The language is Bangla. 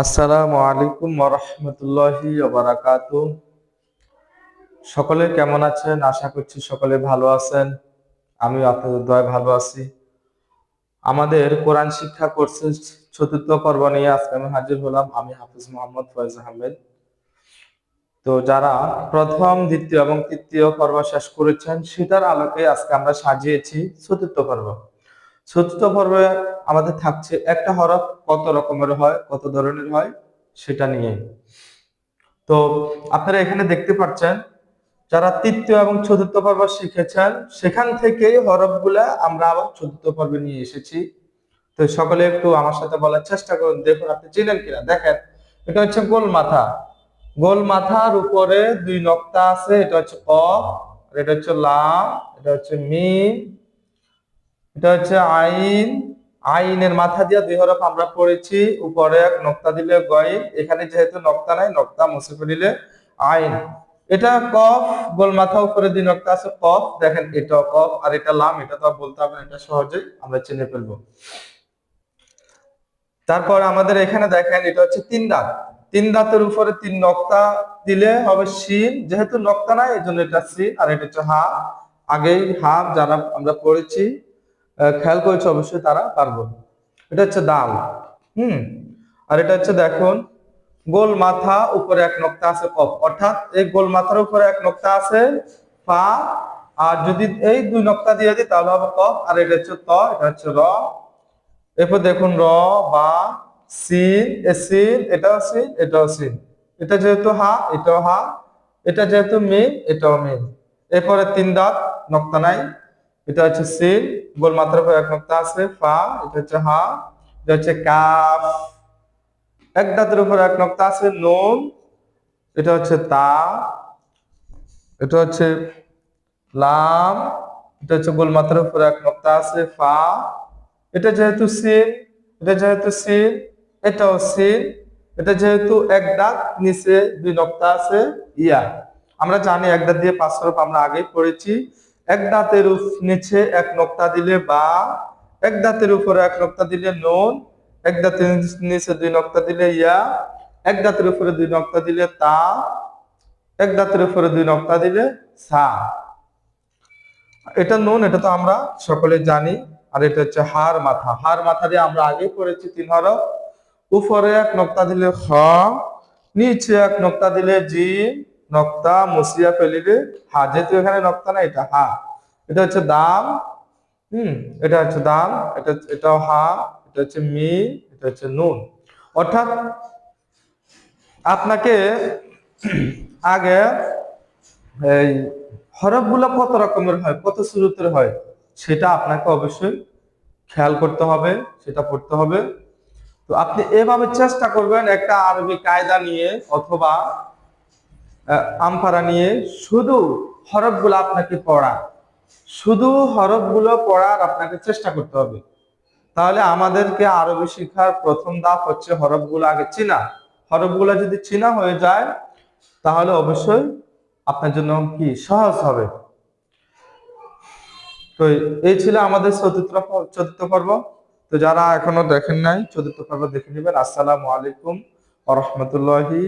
আসসালামু আলাইকুম ওরহমতুল্লাহি ওবারাকাত সকলে কেমন আছেন? আশা করছি সকলে ভালো আছেন। আমি আপনাদের দয় ভালো আছি। আমাদের কোরআন শিক্ষা কোর্সের চতুর্থ পর্ব নিয়ে আজকে আমি হাজির হলাম আমি হাফিজ মোহাম্মদ ফয়েজ আহমেদ। তো যারা প্রথম, দ্বিতীয় এবং তৃতীয় পর্ব শেষ করেছেন, সেটার আলোকে আজকে আমরা সাজিয়েছি চতুর্থ পর্ব। চতুর্থ পর্বে আমাদের থাকছে একটা হরফ, কত রকমের হয়, কত ধরনের হয়, সেটা নিয়ে। তো আপনারা এখানে দেখতে পাচ্ছেন, যারা তৃতীয় এবং চতুর্থ পর্ব শিখেছেন, সেখান থেকেই হরফগুলা আমরা আবার চতুর্থ পর্বে নিয়ে এসেছি। তো সকলে একটু আমার সাথে বলার চেষ্টা করুন, দেখুন আপনি চিনেন কিনা। দেখেন, এটা হচ্ছে গোল মাথা। গোল মাথার উপরে দুই নক্তা আছে, এটা হচ্ছে আর এটা হচ্ছে লাম এটা হচ্ছে মিম এটা হচ্ছে আইন, আইনের মাথা দিয়ে দুই হরফ আমরা পড়েছি, উপরে এক নক্তা দিলে গয়, এখানে যেহেতু নক্তা নাই, নক্তা মুছে ফেলিলে আইন। এটা কফ গোল মাথা উপরে দুই নক্তা আছে, কফ, দেখেন এটা কফ আর এটা লাম, এটা তো বলতে হবে এটা সহজেই আমরা চিনে ফেলব। তারপর আমাদের এখানে দেখেন, এটা হচ্ছে তিন দাঁত। তিন দাঁতের উপরে তিন নক্তা দিলে হবে শিন, যেহেতু নক্তা নাই এই জন্য এটা সিন আর এটা হচ্ছে হা। আগেই হাফ যারা আমরা পড়েছি খেয়াল করেছে অবশ্যই তারা পারব এটা হচ্ছে দাল হুম? আর এটা হচ্ছে দেখুন গোল মাথা উপরে এক নক্তা আছে কফ। অর্থাৎ এই গোল মাথার উপরে এক নক্তা আছে ফা আর যদি এই দুই নক্তা দিয়ে দিই তাহলে হবে কফ, আর এটা হচ্ছে ত, এটা হচ্ছে র। এরপর দেখুন র, বা, সিন, এ সিন, এটাও সিন এটাও সিন। এটা যেহেতু হা, এটাও হা। এটা যেহেতু মিম এটাও মিম এরপরে তিন দাঁত, নক্তা নাই। এটা হচ্ছে সিন গোল মাথার উপর এক নক্তা আছে, ফা, এটা হচ্ছে হা, এটা হচ্ছে কাফ। এক দাঁতের উপর এক নক্তা আছে, নুন, এটা হচ্ছে তা, এটা হচ্ছে লাম, এটা হচ্ছে গোল মাথার উপর এক নক্তা আছে, ফা। এটা যেহেতু সিন এটা যেহেতু সিন এটাও সিন এটা যেহেতু এক দাঁত, নিচে দুই নক্তা আছে, ইয়া। আমরা জানি এক দাঁত দিয়ে পাঁচ হরফ আমরা আগেই পড়েছি। এক দাঁতের নিচে এক নক্তা দিলে বা, এক দাঁতের উপরে এক নক্তা দিলে নুন, এক দাঁতের নিচে দুই নক্তা দিলে ইয়া, এক দাঁতের উপরে দুই নক্তা দিলে তা, এক দাঁতের উপরে দুই নক্তা দিলে সা। এটা নুন, এটা তো আমরা সকলে জানি, আর এটা হচ্ছে হার মাথা। হার মাথা দিয়ে আমরা আগে পড়েছি তিন হরফ। উপরে এক নক্তা দিলে খ, নিচে এক নক্তা দিলে জি নক্তা মুসিয়া ফেলিলে হা, যেহেতু এখানে নক্তা না, এটা হা। এটা হচ্ছে দাম, হুম, এটা হচ্ছে দাম, এটা এটাও হা, এটা হচ্ছে মি, এটা হচ্ছে নুন। অর্থাৎ আপনাকে আগে এই হরফগুলো কত রকমের হয়, কত সুরতের হয়, সেটা আপনাকে অবশ্যই খেয়াল করতে হবে, সেটা পড়তে হবে। তো আপনি এভাবে চেষ্টা করবেন একটা আরবি কায়দা নিয়ে অথবা আহ, আমপারা নিয়ে শুধু হরফগুলো আপনাকে পড়া শুধু হরফগুলো পড়ার আপনাকে চেষ্টা করতে হবে। তাহলে আমাদেরকে আরবি শিক্ষার প্রথম ধাপ হচ্ছে হরফগুলো আগে চিনা। হরফগুলো যদি চিনা হয়ে যায় তাহলে অবশ্যই আপনার জন্য কি সহজ হবে। তো এই ছিল আমাদের চতুর্থ চতুর্থ পর্ব। তো যারা এখনও দেখেন নাই চতুর্থ পর্ব দেখে নেবেন। আসসালামু আলাইকুম ওয়া রাহমাতুল্লাহি